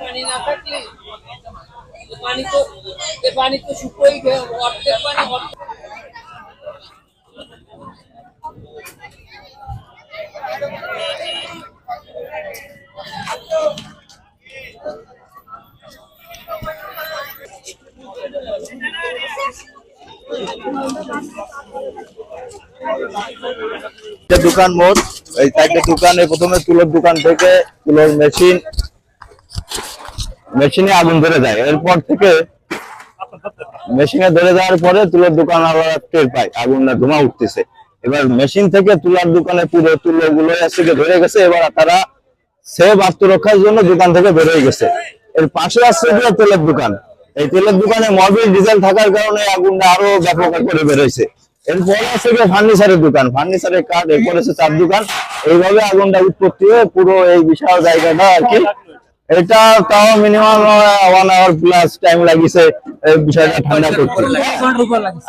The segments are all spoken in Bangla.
পানি না থাকলে পানি তো পানি তো শুকোই অর্ধেক পানি দোকান মোট, এই চারটে দোকানে প্রথমে তুলোর দোকান থেকে তুলোর মেশিন মেশিনে আগুন ধরে যায়। এরপর থেকে মেশিনে ধরে যাওয়ার পরে তুলোর দোকান আবার টের পায়, আগুনটা ধোঁয়া উঠতেছে। এবার মেশিন থেকে তুলার দোকানে পুরো তুলো গুলো এসে ধরে গেছে, এবার তারা সেভ আত্মরক্ষার জন্য দোকান থেকে বেরোয় গেছে। এর পাশে আসছে তেলের দোকান। এই তেলের দোকানে মোবিল ডিজেল থাকার কারণে আগুনটা আরও ব্যাপক করে বেরোইছে এরপরে আছে ফার্নিচারের দোকান। ফার্নিচারের কাঠ এরপর আছে চার দোকান। এইভাবে আগুনটা উৎপত্তি হয়ে পুরো এই বিশাল জায়গাটা আর কি। এটা তাও minimum one hour plus time লাগিছে এই বিষয়টা ঠান্ডা করতে।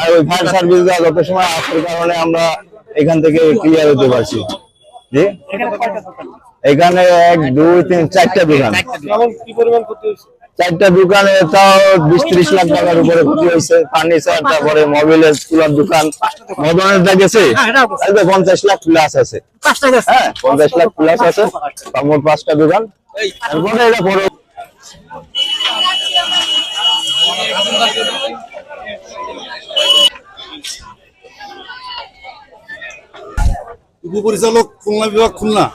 আর ওই ফায়ার সার্ভিস যত সময় আসার কারণে আমরা এখান থেকে ক্লিয়ার হতে পারছি। জি? এখানে এক দুই তিন চারটা দোকান। চারটা দোকানে তাও বিশ ত্রিশ লাখ টাকার উপরে ক্ষতি হয়েছে ফার্নিচার তারপরে মোবাইলের তুলার দোকান মদনেরটা গেছে? পঞ্চাশ লাখ প্লাস আছে। হ্যাঁ পঞ্চাশ লাখ প্লাস আছে। মোট পাঁচটা দোকান। এটা উপপরিচালক খুলনা বিভাগ খুলনা।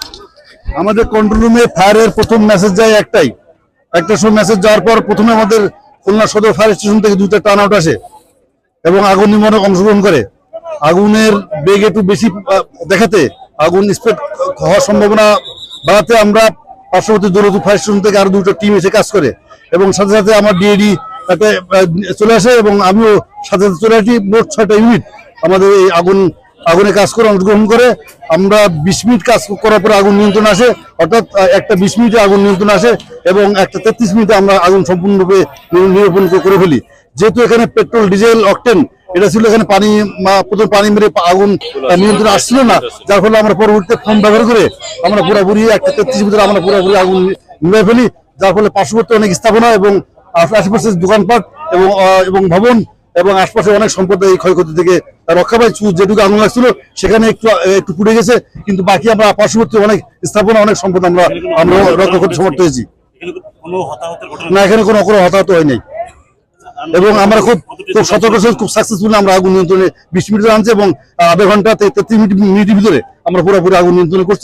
আমাদের কন্ট্রোল রুমে ফায়ারের প্রথম মেসেজ যায় একটাই। একটা সময় মেসেজ যাওয়ার পর প্রথমে আমাদের খুলনা সদর ফায়ার স্টেশন থেকে দুটো টার্ন আউট আসে এবং আগুন নির্মাণে অংশগ্রহণ করে। আগুনের বেগ একটু বেশি দেখাতে আগুন স্প্রেড হওয়ার সম্ভাবনা বাড়াতে আমরা পার্শ্ববর্তী দৌলতী ফায়ার স্টেশন থেকে আরও দুটো টিম এসে কাজ করে এবং সাথে সাথে আমার ডিএডি তাতে চলে আসে এবং আমিও সাথে সাথে চলে আসি। মোট ছয়টা ইউনিট আমাদের এই আগুন আগুনে কাজ করে অংশগ্রহণ করে আমরা বিশ মিনিট কাজ করার পরে আগুন নিয়ন্ত্রণ আসে, অর্থাৎ একটা বিশ মিনিটে আগুন নিয়ন্ত্রণ আসে এবং একটা তেত্রিশ মিনিটে আমরা আগুন সম্পূর্ণরূপে নির- নিরূপণ করে ফেলি। যেহেতু এখানে পেট্রোল, ডিজেল, অকটেন, এটা ছিল এখানে পানি প্রথম পানি মেরে আগুন নিয়ন্ত্রণ আসছিল না। যার ফলে আমরা পরবর্তীতে ফোন ব্যবহার করে আমরা পুরোপুরি একটা তেত্রিশ ভিতরে আমরা পুরোপুরি আগুন নিভে ফেলি, যার ফলে পার্শ্ববর্তী অনেক স্থাপনা এবং আশ- আশেপাশে দোকানপাট এবং এবং ভবন এবং আশপাশে অনেক সম্পদ এই ক্ষয়ক্ষতি থেকে রক্ষা পাই যেটুকু আগুন লাগছিল, সেখানে একটু একটু পুড়ে গেছে, কিন্তু বাকি আমরা পার্শ্ববর্তী অনেক স্থাপনা, অনেক সম্পদ আমরা আমরা রক্ষা করতে সমর্থ হয়েছি। না, এখানে কোনো কোনো হতাহত হয় নাই। এবং আমরা খুব খুব সতর্ক খুব সাকসেসফুল আমরা আগুন নিয়ন্ত্রণে বিশ মিনিট আনছি এবং আধা ঘণ্টা, তেত্রিশ মিনিট, মিনিটের ভিতরে আমরা পুরোপুরি আগুন নিয়ন্ত্রণ করছি।